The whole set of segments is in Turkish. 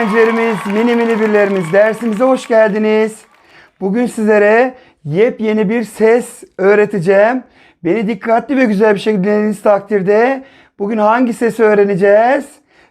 Öğrencilerimiz, mini mini birlerimiz dersimize hoş geldiniz. Bugün sizlere yepyeni bir ses öğreteceğim. Beni dikkatli ve güzel bir şekilde dinlediğiniz takdirde bugün hangi sesi öğreneceğiz?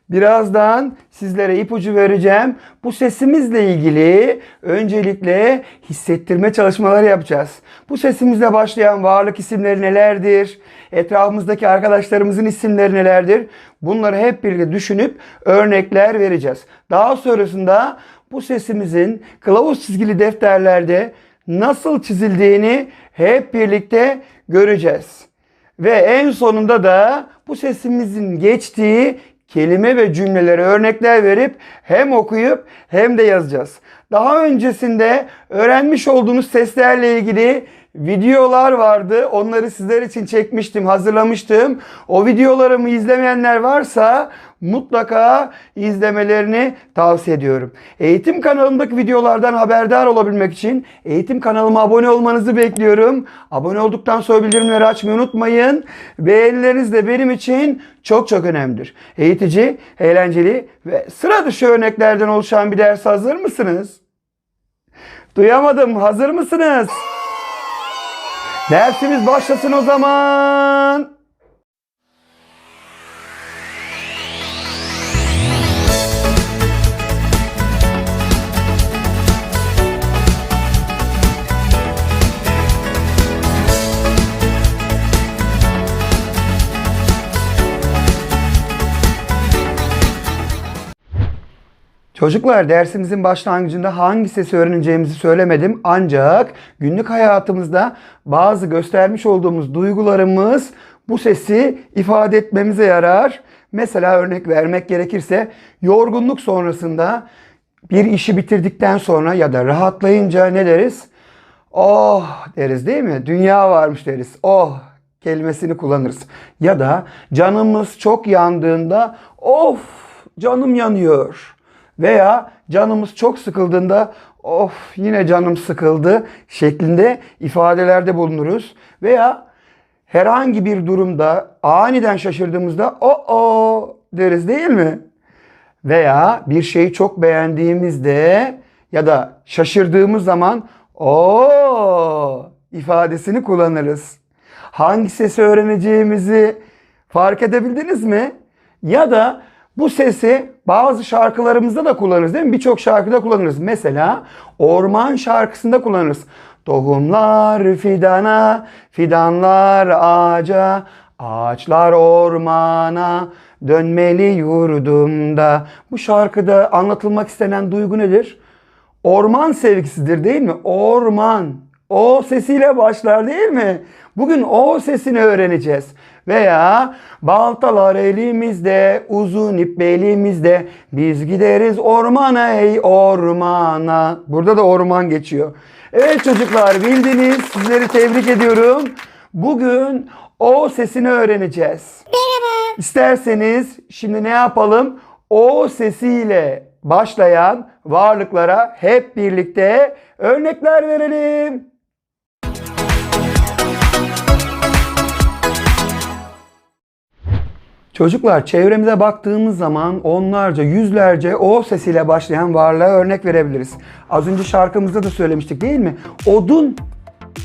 Birazdan sizlere ipucu vereceğim. Bu sesimizle ilgili öncelikle hissettirme çalışmaları yapacağız. Bu sesimizle başlayan varlık isimleri nelerdir? Etrafımızdaki arkadaşlarımızın isimleri nelerdir? Bunları hep birlikte düşünüp örnekler vereceğiz. Daha sonrasında bu sesimizin kılavuz çizgili defterlerde nasıl çizildiğini hep birlikte göreceğiz. Ve en sonunda da bu sesimizin geçtiği kelime ve cümlelere örnekler verip hem okuyup hem de yazacağız. Daha öncesinde öğrenmiş olduğunuz seslerle ilgili videolar vardı. Onları sizler için çekmiştim, hazırlamıştım. O videolarımı izlemeyenler varsa mutlaka izlemelerini tavsiye ediyorum. Eğitim kanalımdaki videolardan haberdar olabilmek için eğitim kanalıma abone olmanızı bekliyorum. Abone olduktan sonra bildirimleri açmayı unutmayın. Beğenileriniz de benim için çok çok önemlidir. Eğitici, eğlenceli ve sıra dışı örneklerden oluşan bir ders hazır mısınız? Duyamadım. Hazır mısınız? Dersimiz başlasın o zaman. Çocuklar dersimizin başlangıcında hangi sesi öğreneceğimizi söylemedim. Ancak günlük hayatımızda bazı göstermiş olduğumuz duygularımız bu sesi ifade etmemize yarar. Mesela örnek vermek gerekirse yorgunluk sonrasında bir işi bitirdikten sonra ya da rahatlayınca ne deriz? Oh deriz değil mi? Dünya varmış deriz. Oh kelimesini kullanırız. Ya da canımız çok yandığında of canım yanıyor. Veya canımız çok sıkıldığında of yine canım sıkıldı şeklinde ifadelerde bulunuruz. Veya herhangi bir durumda aniden şaşırdığımızda o o deriz değil mi? Veya bir şeyi çok beğendiğimizde ya da şaşırdığımız zaman o ifadesini kullanırız. Hangi sesi öğreneceğimizi fark edebildiniz mi? Ya da bu sesi bazı şarkılarımızda da kullanırız değil mi? Birçok şarkıda kullanırız. Mesela Orman şarkısında kullanırız. Tohumlar fidana, fidanlar ağaca, ağaçlar ormana, dönmeli yurdumda. Bu şarkıda anlatılmak istenen duygu nedir? Orman sevgisidir değil mi? Orman. O sesiyle başlar değil mi? Bugün o sesini öğreneceğiz. Veya baltalar elimizde, uzun ip belimizde, biz gideriz ormana ey ormana. Burada da orman geçiyor. Evet çocuklar bildiniz. Sizleri tebrik ediyorum. Bugün o sesini öğreneceğiz. Merhaba. İsterseniz şimdi ne yapalım? O sesiyle başlayan varlıklara hep birlikte örnekler verelim. Çocuklar çevremize baktığımız zaman onlarca, yüzlerce o sesiyle başlayan varlığa örnek verebiliriz. Az önce şarkımızda da söylemiştik değil mi? Odun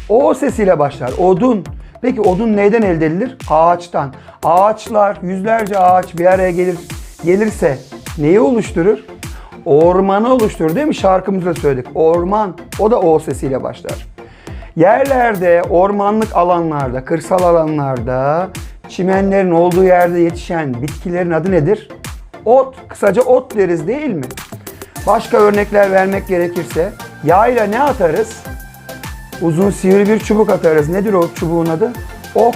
o sesiyle başlar. Odun. Peki odun neyden elde edilir? Ağaçtan. Ağaçlar, yüzlerce ağaç bir araya gelir gelirse neyi oluşturur? Ormanı oluşturur değil mi? Şarkımızda söyledik. Orman. O da o sesiyle başlar. Yerlerde, ormanlık alanlarda, kırsal alanlarda, çimenlerin olduğu yerde yetişen bitkilerin adı nedir? Ot. Kısaca ot deriz değil mi? Başka örnekler vermek gerekirse yayla ne atarız? Uzun sivri bir çubuk atarız. Nedir o çubuğun adı? Ok.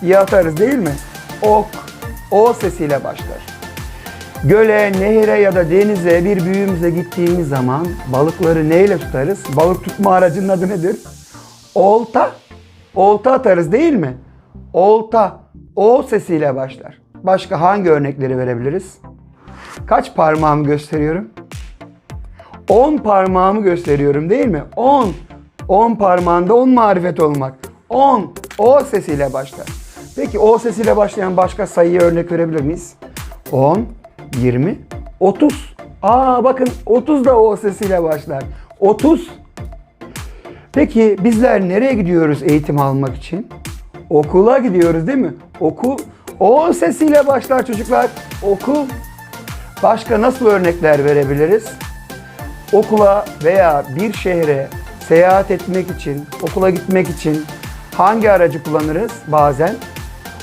Diye atarız değil mi? Ok. O sesiyle başlar. Göle, nehire ya da denize bir büyüğümüze gittiğimiz zaman balıkları neyle tutarız? Balık tutma aracının adı nedir? Olta. Olta atarız değil mi? Olta. O sesiyle başlar. Başka hangi örnekleri verebiliriz? Kaç parmağımı gösteriyorum? 10 parmağımı gösteriyorum değil mi? 10. 10 parmağında 10 marifet olmak. 10. O sesiyle başlar. Peki o sesiyle başlayan başka sayıya örnek verebilir miyiz? 10, 20, 30. Aa bakın 30 da O sesiyle başlar. 30. Peki bizler nereye gidiyoruz eğitim almak için? Okula gidiyoruz değil mi? Okul O sesiyle başlar çocuklar. Okul. Başka nasıl örnekler verebiliriz? Okula veya bir şehre seyahat etmek için, okula gitmek için hangi aracı kullanırız bazen?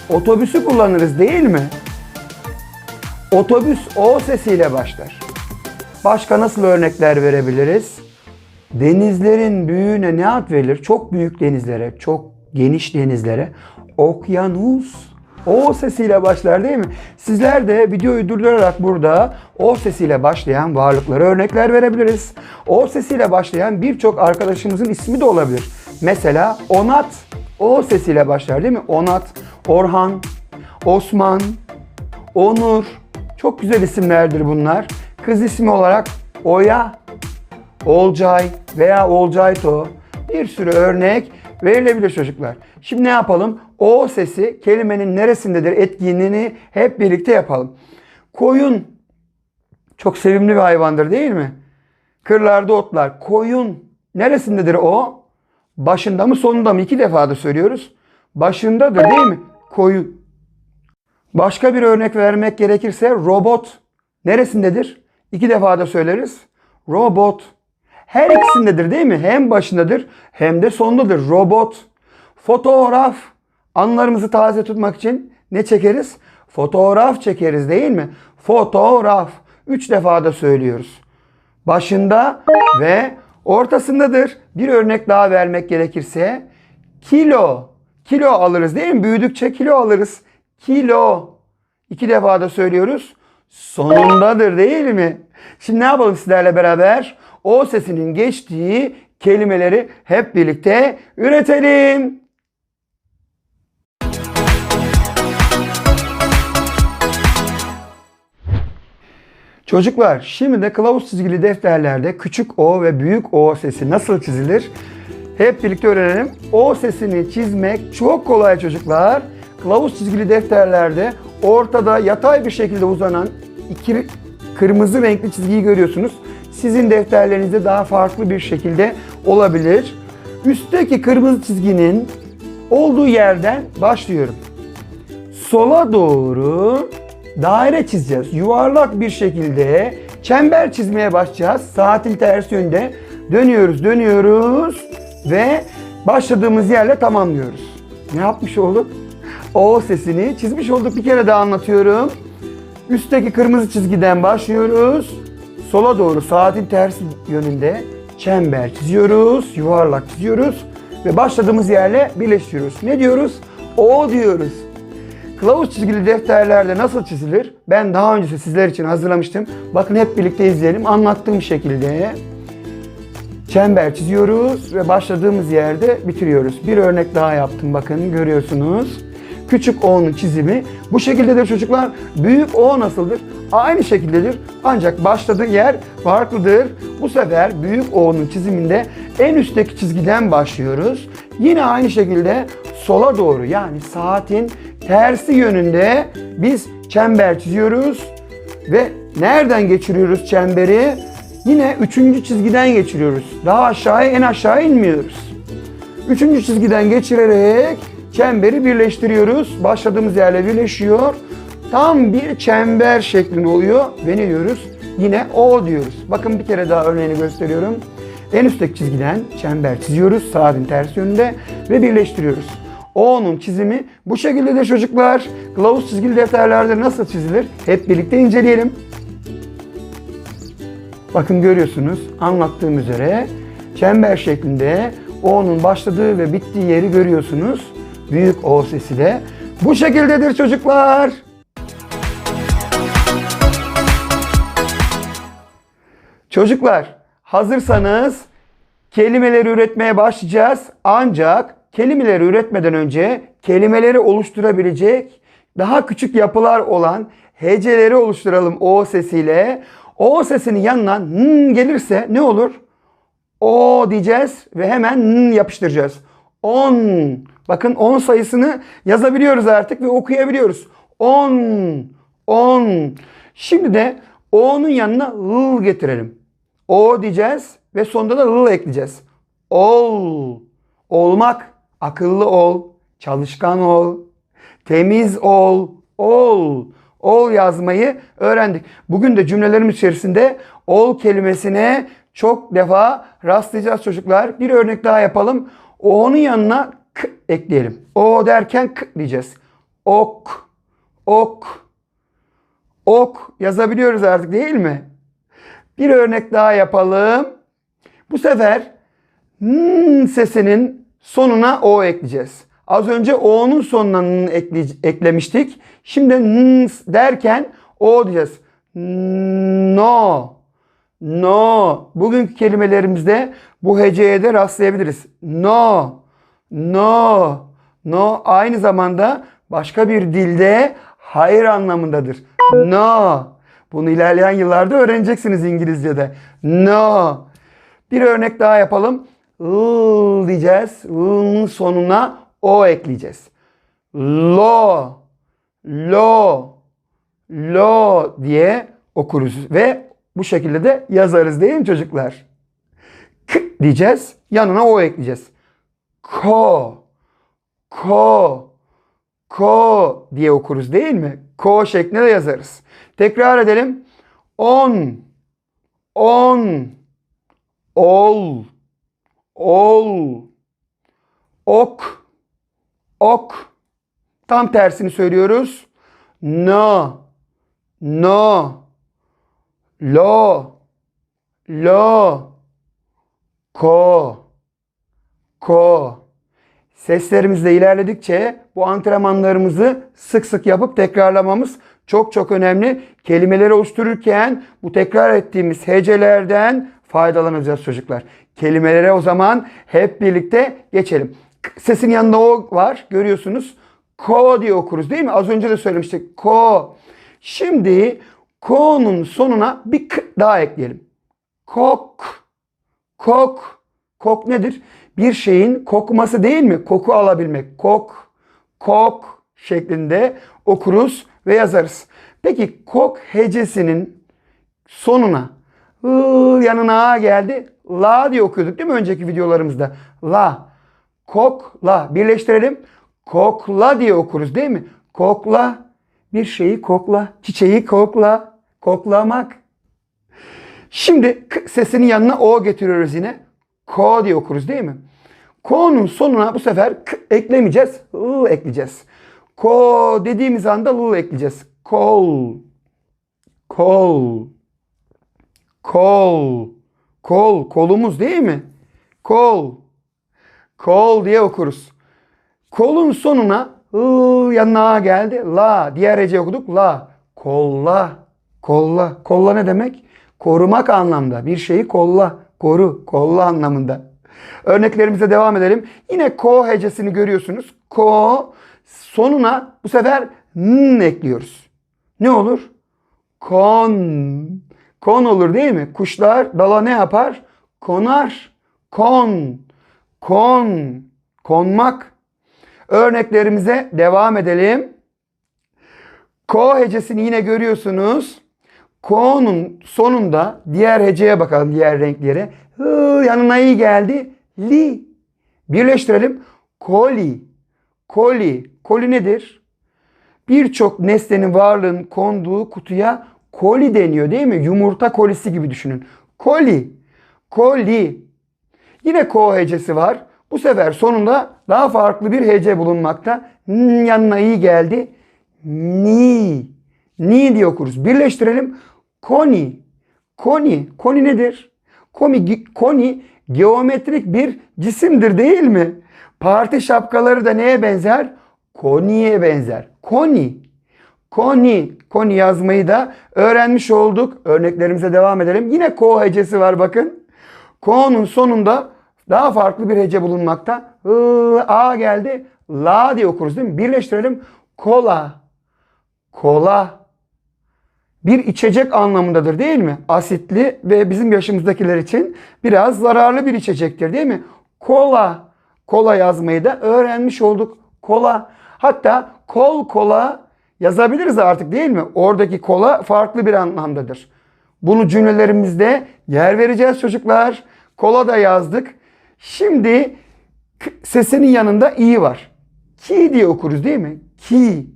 Otobüsü kullanırız değil mi? Otobüs O sesiyle başlar. Başka nasıl örnekler verebiliriz? Denizlerin büyüğüne ne ad verilir? Çok büyük denizlere, çok geniş denizlere okyanus O sesiyle başlar değil mi? Sizler de videoyu durdurarak burada O sesiyle başlayan varlıklara örnekler verebiliriz. O sesiyle başlayan birçok arkadaşımızın ismi de olabilir. Mesela Onat O sesiyle başlar değil mi? Onat, Orhan, Osman, Onur. Çok güzel isimlerdir bunlar. Kız ismi olarak Oya, Olcay veya Olcayto bir sürü örnek verilebilir çocuklar. Şimdi ne yapalım? O sesi kelimenin neresindedir etkinliğini hep birlikte yapalım. Koyun çok sevimli bir hayvandır değil mi? Kırlarda otlar. Koyun neresindedir o? Başında mı sonunda mı? İki defa da söylüyoruz. Başındadır değil mi? Koyun. Başka bir örnek vermek gerekirse robot neresindedir? İki defa da söyleriz. Robot. Her ikisindedir değil mi? Hem başındadır hem de sonundadır. Robot. Fotoğraf. Anılarımızı taze tutmak için ne çekeriz? Fotoğraf çekeriz değil mi? Fotoğraf. Üç defa da söylüyoruz. Başında ve ortasındadır. Bir örnek daha vermek gerekirse kilo. Kilo alırız değil mi? Büyüdükçe kilo alırız. Kilo. İki defa da söylüyoruz. Sonundadır değil mi? Şimdi ne yapalım sizlerle beraber? O sesinin geçtiği kelimeleri hep birlikte üretelim. Çocuklar şimdi de kılavuz çizgili defterlerde küçük O ve büyük O sesi nasıl çizilir? Hep birlikte öğrenelim. O sesini çizmek çok kolay çocuklar. Kılavuz çizgili defterlerde ortada yatay bir şekilde uzanan iki kırmızı renkli çizgiyi görüyorsunuz. Sizin defterlerinizde daha farklı bir şekilde olabilir. Üstteki kırmızı çizginin olduğu yerden başlıyorum. Sola doğru daire çizeceğiz. Yuvarlak bir şekilde çember çizmeye başlayacağız. Saatin ters yönde dönüyoruz, dönüyoruz ve başladığımız yerle tamamlıyoruz. Ne yapmış olduk? O sesini çizmiş olduk. Bir kere daha anlatıyorum. Üstteki kırmızı çizgiden başlıyoruz. Sola doğru saatin ters yönünde çember çiziyoruz, yuvarlak çiziyoruz ve başladığımız yerle birleştiriyoruz. Ne diyoruz? O diyoruz. Kılavuz çizgili defterlerde nasıl çizilir? Ben daha önce sizler için hazırlamıştım. Bakın hep birlikte izleyelim. Anlattığım şekilde çember çiziyoruz ve başladığımız yerde bitiriyoruz. Bir örnek daha yaptım bakın görüyorsunuz. Küçük O'nun çizimi bu şekildedir çocuklar. Büyük O nasıldır? Aynı şekildedir. Ancak başladığı yer farklıdır. Bu sefer büyük O'nun çiziminde en üstteki çizgiden başlıyoruz. Yine aynı şekilde sola doğru yani saatin tersi yönünde biz çember çiziyoruz ve nereden geçiriyoruz çemberi? Yine üçüncü çizgiden geçiriyoruz. Daha aşağıya en aşağı inmiyoruz. Üçüncü çizgiden geçirerek çemberi birleştiriyoruz. Başladığımız yerle birleşiyor. Tam bir çember şeklinde oluyor ve ne diyoruz? Yine O diyoruz. Bakın bir kere daha örneğini gösteriyorum. En üstteki çizgiden çember çiziyoruz saatin ters yönünde ve birleştiriyoruz. O'nun çizimi bu şekildedir çocuklar. Kılavuz çizgili defterlerde nasıl çizilir? Hep birlikte inceleyelim. Bakın görüyorsunuz anlattığım üzere çember şeklinde O'nun başladığı ve bittiği yeri görüyorsunuz. Büyük O sesiyle. Bu şekildedir çocuklar. Çocuklar hazırsanız kelimeleri üretmeye başlayacağız. Ancak kelimeleri üretmeden önce kelimeleri oluşturabilecek daha küçük yapılar olan heceleri oluşturalım O sesiyle. O sesinin yanına n gelirse ne olur? O diyeceğiz ve hemen n yapıştıracağız. 10. Bakın 10 sayısını yazabiliyoruz artık ve okuyabiliyoruz. 10. 10. Şimdi de O'nun yanına l getirelim. O diyeceğiz ve sonunda da l ekleyeceğiz. Ol. Olmak. Akıllı ol. Çalışkan ol. Temiz ol. Ol. Ol yazmayı öğrendik. Bugün de cümlelerimiz içerisinde ol kelimesine çok defa rastlayacağız çocuklar. Bir örnek daha yapalım. O'nun yanına k ekleyelim. O derken k diyeceğiz. Ok. Ok. Ok yazabiliyoruz artık değil mi? Bir örnek daha yapalım. Bu sefer n sesinin sonuna o ekleyeceğiz. Az önce o'nun sonuna n ekle- eklemiştik. Şimdi n derken o diyeceğiz. No. No. Bugünkü kelimelerimizde bu heceye de rastlayabiliriz. No. No. No aynı zamanda başka bir dilde hayır anlamındadır. No. Bunu ilerleyen yıllarda öğreneceksiniz İngilizce'de. No. Bir örnek daha yapalım. L diyeceğiz. L'ın sonuna o ekleyeceğiz. Lo. Lo. Lo diye okuruz ve bu şekilde de yazarız değil mi çocuklar? K diyeceğiz. Yanına o ekleyeceğiz. Ko. Ko. Ko diye okuruz değil mi? Ko şeklinde de yazarız. Tekrar edelim. On. On. Ol. Ol. Ok. Ok. Tam tersini söylüyoruz. No. No. Lo. Lo. Ko. Ko. Seslerimizle ilerledikçe bu antrenmanlarımızı sık sık yapıp tekrarlamamız çok çok önemli. Kelimeleri oluştururken bu tekrar ettiğimiz hecelerden faydalanacağız çocuklar. Kelimelere o zaman hep birlikte geçelim. Sesin yanında o var görüyorsunuz. Ko diye okuruz değil mi? Az önce de söylemiştik. Ko. Şimdi ko'nun sonuna bir k daha ekleyelim. Kok. Kok. Kok nedir? Bir şeyin kokması değil mi? Koku alabilmek. Kok. Kok şeklinde okuruz ve yazarız. Peki kok hecesinin sonuna ı yanına geldi. La diye okuyorduk değil mi önceki videolarımızda? La. Kokla. Birleştirelim. Kokla diye okuruz değil mi? Kokla. Bir şeyi kokla. Çiçeği kokla. Koklamak. Şimdi sesinin yanına o getiriyoruz yine. Ko diye okuruz değil mi? Ko'nun sonuna bu sefer k eklemeyeceğiz. L ekleyeceğiz. Ko dediğimiz anda l ekleyeceğiz. Kol. Kol. Kol. Kol. Kolumuz değil mi? Kol. Kol diye okuruz. Kolun sonuna ı yanına geldi. La. Diğer hece okuduk. La. Kolla. Kolla. Kolla ne demek? Korumak anlamda. Bir şeyi kolla. Koru. Kolla anlamında. Örneklerimize devam edelim. Yine ko hecesini görüyorsunuz. Ko sonuna bu sefer n ekliyoruz. Ne olur? Kon. Kon olur değil mi? Kuşlar dala ne yapar? Konar. Kon. Kon. Konmak. Örneklerimize devam edelim. Ko hecesini yine görüyorsunuz. Ko'nun sonunda diğer heceye bakalım diğer renklere. Hı, yanına iyi geldi. Li. Birleştirelim. Koli. Koli. Koli nedir? Birçok nesnenin varlığın konduğu kutuya koli deniyor değil mi? Yumurta kolisi gibi düşünün. Koli. Koli. Yine ko hecesi var. Bu sefer sonunda daha farklı bir hece bulunmakta. N yanına iyi geldi. Ni. Ni diye okuruz. Birleştirelim. Koni. Koni. Koni nedir? Koni, koni geometrik bir cisimdir değil mi? Parti şapkaları da neye benzer? Koniye benzer. Koni. Koni. Koni yazmayı da öğrenmiş olduk. Örneklerimize devam edelim. Yine ko hecesi var bakın. Ko'nun sonunda daha farklı bir hece bulunmakta. I, A geldi. La diye okuruz değil mi? Birleştirelim. Kola. Kola. Bir içecek anlamındadır değil mi? Asitli ve bizim yaşımızdakiler için biraz zararlı bir içecektir değil mi? Kola. Kola yazmayı da öğrenmiş olduk. Kola. Hatta kol kola yazabiliriz artık değil mi? Oradaki kola farklı bir anlamdadır. Bunu cümlelerimizde yer vereceğiz çocuklar. Kola da yazdık. Şimdi sesinin yanında i var. Ki diye okuruz değil mi? Ki.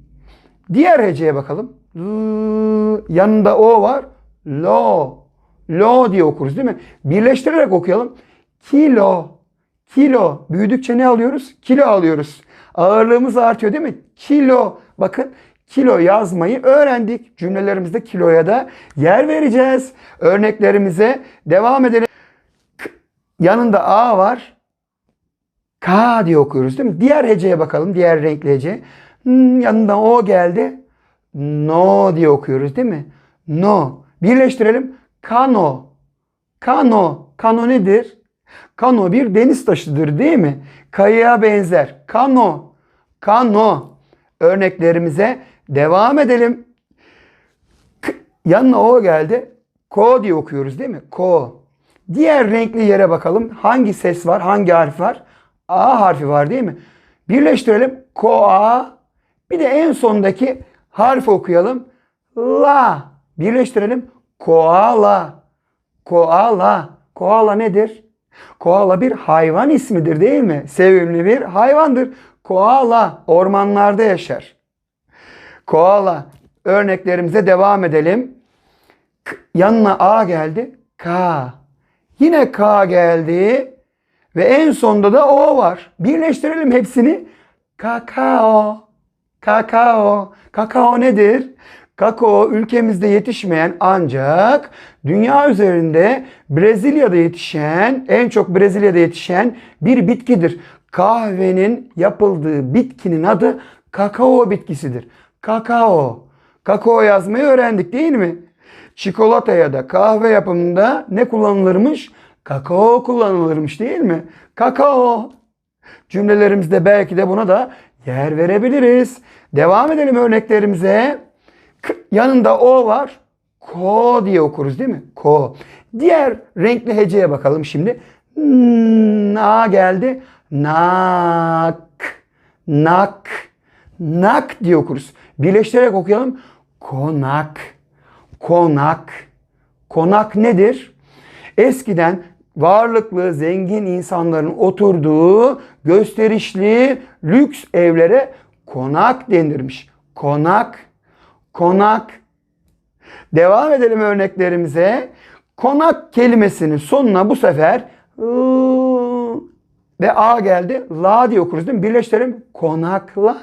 Diğer heceye bakalım. Yanında o var. Lo. Lo diye okuruz değil mi? Birleştirerek okuyalım. Kilo. Kilo. Büyüdükçe ne alıyoruz? Kilo alıyoruz. Ağırlığımız artıyor değil mi? Kilo. Bakın kilo yazmayı öğrendik. Cümlelerimizde kiloya da yer vereceğiz. Örneklerimize devam edelim. K- Yanında A var. K diye okuyoruz değil mi? Diğer heceye bakalım. Diğer renkli hece. Hmm, yanında O geldi. No diye okuyoruz değil mi? No. Birleştirelim. Kano. Kano. Kano nedir? Kano bir deniz taşıdır değil mi? Kayığa benzer. Kano. Kano. Örneklerimize devam edelim. K- yanına o geldi. Ko diye okuyoruz değil mi? Ko. Diğer renkli yere bakalım. Hangi ses var? Hangi harf var? A harfi var değil mi? Birleştirelim. Koa. Bir de en sondaki harf okuyalım. La. Birleştirelim. Koala. Koala. Koala nedir? Koala bir hayvan ismidir değil mi? Sevimli bir hayvandır. Koala ormanlarda yaşar. Koala. Örneklerimize devam edelim. K- yanına A geldi. K. Yine K geldi. Ve en sonda da O var. Birleştirelim hepsini. Kakao. Kakao. Kakao nedir? Kakao ülkemizde yetişmeyen ancak dünya üzerinde Brezilya'da yetişen, en çok Brezilya'da yetişen bir bitkidir. Kahvenin yapıldığı bitkinin adı kakao bitkisidir. Kakao. Kakao yazmayı öğrendik değil mi? Çikolata ya da kahve yapımında ne kullanılırmış? Kakao kullanılırmış değil mi? Kakao. Cümlelerimizde belki de buna da yer verebiliriz. Devam edelim örneklerimize. K- yanında o var. Ko diye okuruz değil mi? Ko. Diğer renkli heceye bakalım şimdi. Na geldi. Nak. Nak. Nak diye okuruz. Birleştirerek okuyalım. Konak. Konak. Konak nedir? Eskiden varlıklı, zengin insanların oturduğu gösterişli lüks evlere konak denirmiş. Konak, konak. Devam edelim örneklerimize. Konak kelimesinin sonuna bu sefer ve a geldi. La diye okuruz değil mi? Birleştirelim. Konakla.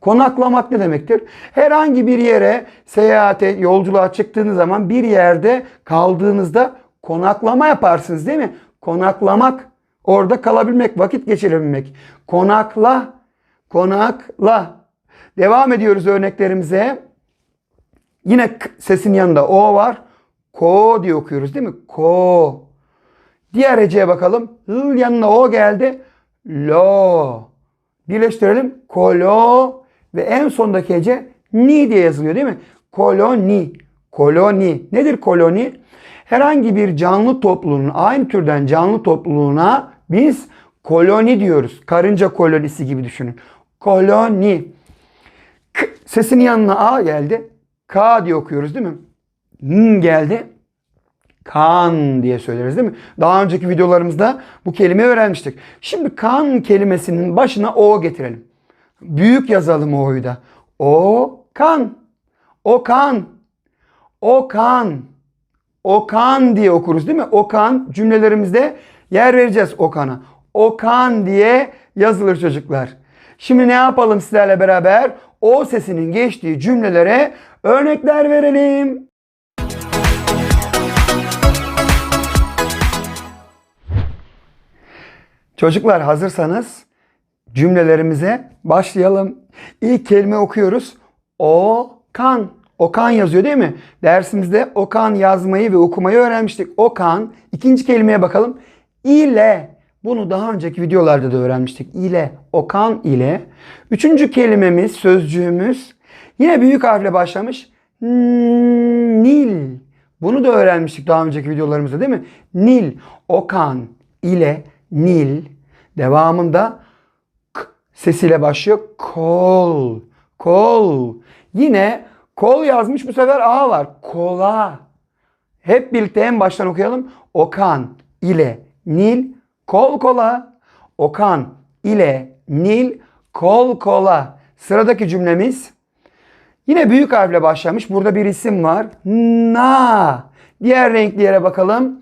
Konaklamak ne demektir? Herhangi bir yere seyahate, yolculuğa çıktığınız zaman bir yerde kaldığınızda konaklama yaparsınız değil mi? Konaklamak, orada kalabilmek, vakit geçirebilmek. Konakla, konakla. Devam ediyoruz örneklerimize. Yine sesin yanında o var. Ko diye okuyoruz değil mi? Ko. Diğer heceye bakalım. L yanına o geldi. Lo. Birleştirelim. Kolo ve en sondaki hece ni diye yazılıyor değil mi? Koloni. Koloni. Nedir koloni? Herhangi bir canlı topluluğun, aynı türden canlı topluluğuna biz koloni diyoruz. Karınca kolonisi gibi düşünün. Koloni. K- sesinin yanına A geldi. K diye okuyoruz değil mi? N geldi. Kan diye söyleriz değil mi? Daha önceki videolarımızda bu kelimeyi öğrenmiştik. Şimdi kan kelimesinin başına o getirelim. Büyük yazalım o'yu da. O kan. O kan. O kan. Okan diye okuruz değil mi? Okan cümlelerimizde yer vereceğiz Okan'a. Okan diye yazılır çocuklar. Şimdi ne yapalım sizlerle beraber? O sesinin geçtiği cümlelere örnekler verelim. Çocuklar hazırsanız cümlelerimize başlayalım. İlk kelime okuyoruz. Okan. Okan yazıyor değil mi? Dersimizde Okan yazmayı ve okumayı öğrenmiştik. Okan. İkinci kelimeye bakalım. İle. Bunu daha önceki videolarda da öğrenmiştik. İle. Okan ile. Üçüncü kelimemiz, sözcüğümüz yine büyük harfle başlamış. Nil. Bunu da öğrenmiştik daha önceki videolarımızda değil mi? Nil. Okan ile Nil. Devamında k sesiyle başlıyor. Kol. Kol. Yine kol yazmış bu sefer A var. Kola. Hep birlikte en baştan okuyalım. Okan ile Nil kol kola. Okan ile Nil kol kola. Sıradaki cümlemiz yine büyük harfle başlamış. Burada bir isim var. Na. Diğer renkli yere bakalım.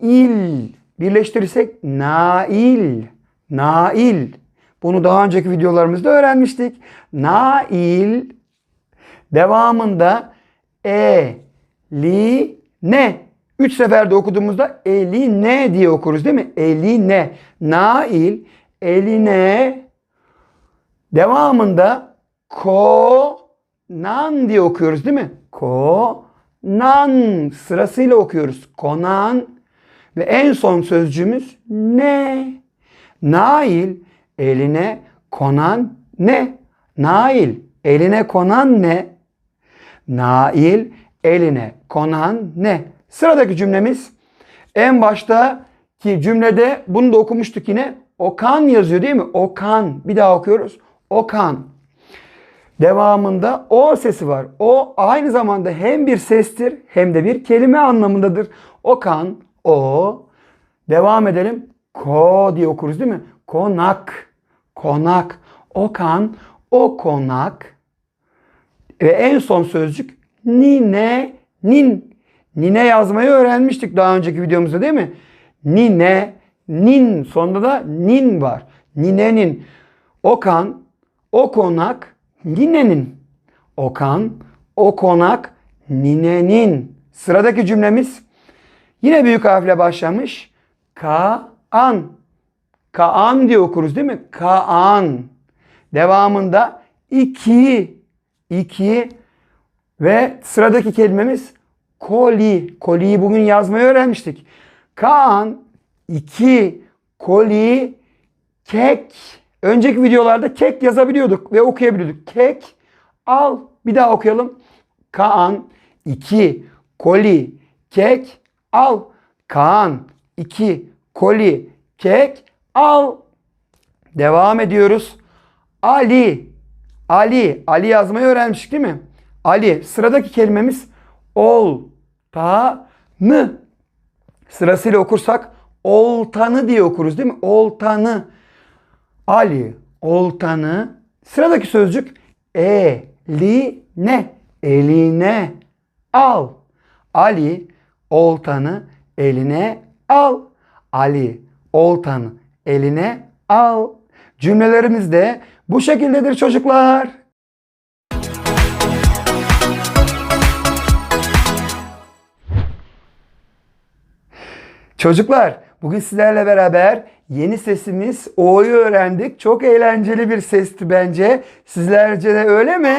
İl. Birleştirirsek Nail. Nail. Bunu daha önceki videolarımızda öğrenmiştik. Nail devamında e li ne. Üç seferde okuduğumuzda eli ne diye okuruz değil mi? Eli ne. Nail eline devamında ko nan diye okuyoruz değil mi? Ko nan sırasıyla okuyoruz. Konan ve en son sözcüğümüz ne. Nail eline konan ne? Nail eline konan ne? Nail eline konan ne? Sıradaki cümlemiz en başta ki cümlede bunu da okumuştuk yine. Okan yazıyor değil mi? Okan. Bir daha okuyoruz. Okan. Devamında o sesi var. O aynı zamanda hem bir sestir hem de bir kelime anlamındadır. Okan, o. Devam edelim. Ko diye okuruz değil mi? Konak. Konak. Okan, o konak. Ve en son sözcük nine, nin. Nine yazmayı öğrenmiştik daha önceki videomuzda değil mi? Nine, nin. Sonunda da nin var. Ninenin. Okan, o konak, ninenin. Okan, o konak, ninenin. Sıradaki cümlemiz yine büyük harfle başlamış. Kaan. Kaan diye okuruz değil mi? Kaan. Devamında iki. iki ve sıradaki kelimemiz koli. Koliyi bugün yazmayı öğrenmiştik. Kaan iki koli kek. Önceki videolarda kek yazabiliyorduk ve okuyabiliyorduk. Kek al. Bir daha okuyalım. Kaan iki koli kek al. Kaan iki koli kek al. Devam ediyoruz. Ali. Ali. Ali yazmayı öğrenmiştik değil mi? Ali. Sıradaki kelimemiz ol. Ta. Nı. Sırasıyla okursak oltanı diye okuruz değil mi? Oltanı. Ali. Oltanı. Sıradaki sözcük e. Li. Ne. Eline. Al. Ali. Oltanı eline al. Ali. Oltanı eline al. Cümlelerimiz de bu şekildedir çocuklar. Çocuklar bugün sizlerle beraber yeni sesimiz O'yu öğrendik. Çok eğlenceli bir sesti bence. Sizlerce de öyle mi?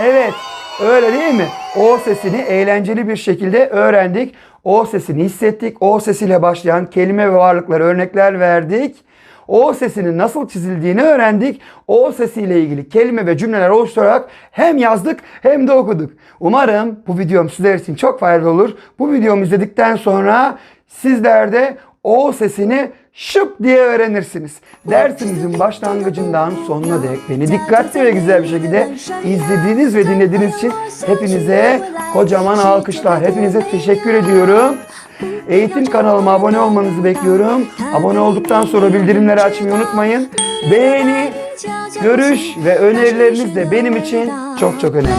Evet öyle değil mi? O sesini eğlenceli bir şekilde öğrendik. O sesini hissettik. O sesiyle başlayan kelime ve varlıklara örnekler verdik. O sesinin nasıl çizildiğini öğrendik. O sesiyle ilgili kelime ve cümleler oluşturarak hem yazdık hem de okuduk. Umarım bu videom sizler için çok faydalı olur. Bu videomu izledikten sonra sizler de o sesini şıp diye öğrenirsiniz. Dersimizin başlangıcından sonuna dek beni dikkatli ve güzel bir şekilde izlediğiniz ve dinlediğiniz için hepinize kocaman alkışlar. Hepinize teşekkür ediyorum. Eğitim kanalıma abone olmanızı bekliyorum. Abone olduktan sonra bildirimleri açmayı unutmayın. Beğeni, görüş ve önerileriniz de benim için çok çok önemli.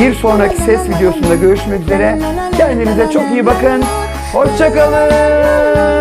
Bir sonraki ses videosunda görüşmek üzere. Kendinize çok iyi bakın. Hoşçakalın.